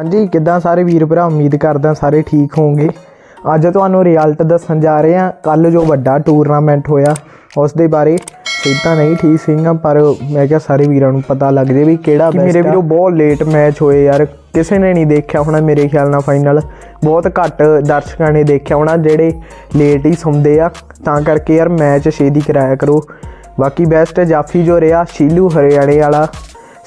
ਹਾਂਜੀ ਕਿੱਦਾਂ ਸਾਰੇ ਵੀਰ ਭਰਾ? ਉਮੀਦ ਕਰਦਾ ਸਾਰੇ ਠੀਕ ਹੋਵੋਗੇ। ਅੱਜ ਤੁਹਾਨੂੰ ਰਿਜ਼ਲਟ ਦੱਸਣ ਜਾ ਰਹੇ ਹਾਂ। ਕੱਲ ਜੋ ਵੱਡਾ ਟੂਰਨਾਮੈਂਟ ਹੋਇਆ ਉਸ ਦੇ ਬਾਰੇ ਸਿੱਧਾ ਨਹੀਂ ਠੀਕ ਸੀਗਾ ਪਰ ਮੈਂ ਕਿਹਾ ਸਾਰੇ ਵੀਰਾਂ ਨੂੰ ਪਤਾ ਲੱਗ ਜੇ ਵੀ ਕਿਹੜਾ ਮੇਰੇ ਵੀਰੋ ਬਹੁਤ ਲੇਟ ਮੈਚ ਹੋਏ ਯਾਰ। ਕਿਸੇ ਨੇ ਨਹੀਂ ਦੇਖਿਆ ਹੋਣਾ ਮੇਰੇ ਖਿਆਲ ਨਾਲ ਫਾਈਨਲ ਬਹੁਤ ਘੱਟ ਦਰਸ਼ਕਾਂ ਨੇ ਦੇਖਿਆ ਹੋਣਾ ਜਿਹੜੇ ਲੇਟ ਹੀ ਸੌਂਦੇ ਆ। ਤਾਂ ਕਰਕੇ ਯਾਰ ਮੈਚ ਛੇਤੀ ਕਰਾਇਆ ਕਰੋ। ਬਾਕੀ ਬੈਸਟ ਜਾਫੀ ਜੋ ਰਿਹਾ ਸ਼ੀਲੂ ਹਰਿਆਣੇ ਵਾਲਾ।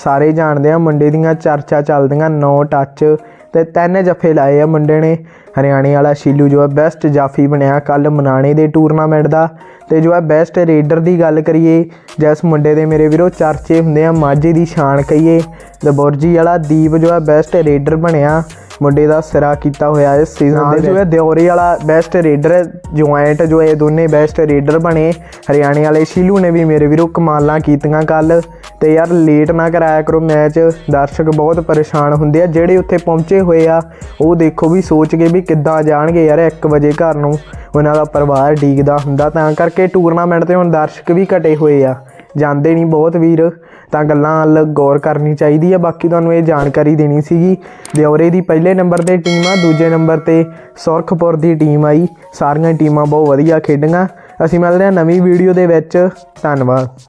ਸਾਰੇ ਜਾਣਦੇ ਆ, ਮੁੰਡੇ ਦੀਆਂ ਚਰਚਾ ਚੱਲਦੀਆਂ, ਨੌ ਟੱਚ ਤੇ ਤਿੰਨ ਜੱਫੇ ਲਾਏ ਆ ਮੁੰਡੇ ਨੇ। ਹਰਿਆਣੇ ਵਾਲਾ ਸ਼ੀਲੂ ਜੋ ਹੈ ਬੈਸਟ ਜਾਫੀ ਬਣਿਆ ਕੱਲ ਮਨਾਣੇ ਦੇ ਟੂਰਨਾਮੈਂਟ ਦਾ। ਤੇ ਜੋ ਹੈ ਬੈਸਟ ਰੇਡਰ ਦੀ ਗੱਲ ਕਰੀਏ, ਜਿਸ ਮੁੰਡੇ ਦੇ ਮੇਰੇ ਵੀਰੋ ਚਰਚੇ ਹੁੰਦੇ ਆ, ਮਾਝੇ ਦੀ ਸ਼ਾਨ ਕਹੀਏ ਦਬੋਰਜੀ ਵਾਲਾ ਦੀਪ ਜੋ ਹੈ ਬੈਸਟ ਰੇਡਰ ਬਣਿਆ। ਮੁੰਡੇ ਦਾ ਸਿਰਾ ਕੀਤਾ ਹੋਇਆ ਇਸ ਸੀਜ਼ਨ ਦੇ ਜੋ ਹੈ ਦਿਉਰੇ ਵਾਲਾ ਬੈਸਟ ਰੇਡਰ ਜੁਆਇੰਟ ਜੋ ਇਹ ਦੋਨੇ ਬੈਸਟ ਰੇਡਰ ਬਣੇ ਹਰਿਆਣੇ ਵਾਲੇ ਸ਼ੀਲੂ ਨੇ ਵੀ ਮੇਰੇ ਵੀਰੋ ਕਮਾਲਾਂ ਕੀਤੀਆਂ ਕੱਲ। ਤੇ ਯਾਰ ਲੇਟ ਨਾ ਕਰਾਇਆ ਕਰੋ ਮੈਚ ਦਰਸ਼ਕ ਬਹੁਤ ਪਰੇਸ਼ਾਨ ਹੁੰਦੇ ਆ ਜਿਹੜੇ ਉੱਥੇ ਪਹੁੰਚੇ ਹੋਏ ਆ ਉਹ ਦੇਖੋ ਵੀ ਸੋਚ ਕੇ ਵੀ ਕਿੱਦਾਂ ਜਾਣਗੇ ਯਾਰ 1 ਵਜੇ ਘਰ ਨੂੰ ਉਹਨਾਂ ਦਾ ਪਰਿਵਾਰ ਡੀਕਦਾ ਹੁੰਦਾ ਤਾਂ ਕਰਕੇ ਟੂਰਨਾਮੈਂਟ ਤੇ ਹੁਣ ਦਰਸ਼ਕ ਵੀ ਘਟੇ ਹੋਏ ਆ। ਜਾਂਦੇ ਨਹੀਂ ਬਹੁਤ ਵੀਰ, ਤਾਂ ਗੱਲਾਂ ਵੱਲ ਗੌਰ ਕਰਨੀ ਚਾਹੀਦੀ ਆ। ਬਾਕੀ ਤੁਹਾਨੂੰ ਇਹ ਜਾਣਕਾਰੀ ਦੇਣੀ ਸੀਗੀ ਦਿਉਰੇ ਦੀ ਪਹਿਲੇ ਨੰਬਰ ਤੇ ਟੀਮ ਆ, ਦੂਜੇ ਨੰਬਰ ਤੇ ਸੁਰਖਪੁਰ ਦੀ ਟੀਮ ਆਈ। ਸਾਰੀਆਂ ਟੀਮਾਂ ਬਹੁਤ ਵਧੀਆ ਖੇਡੀਆਂ। ਅਸੀਂ ਮਿਲਦੇ ਹਾਂ ਨਵੀਂ ਵੀਡੀਓ ਦੇ ਵਿੱਚ। ਧੰਨਵਾਦ।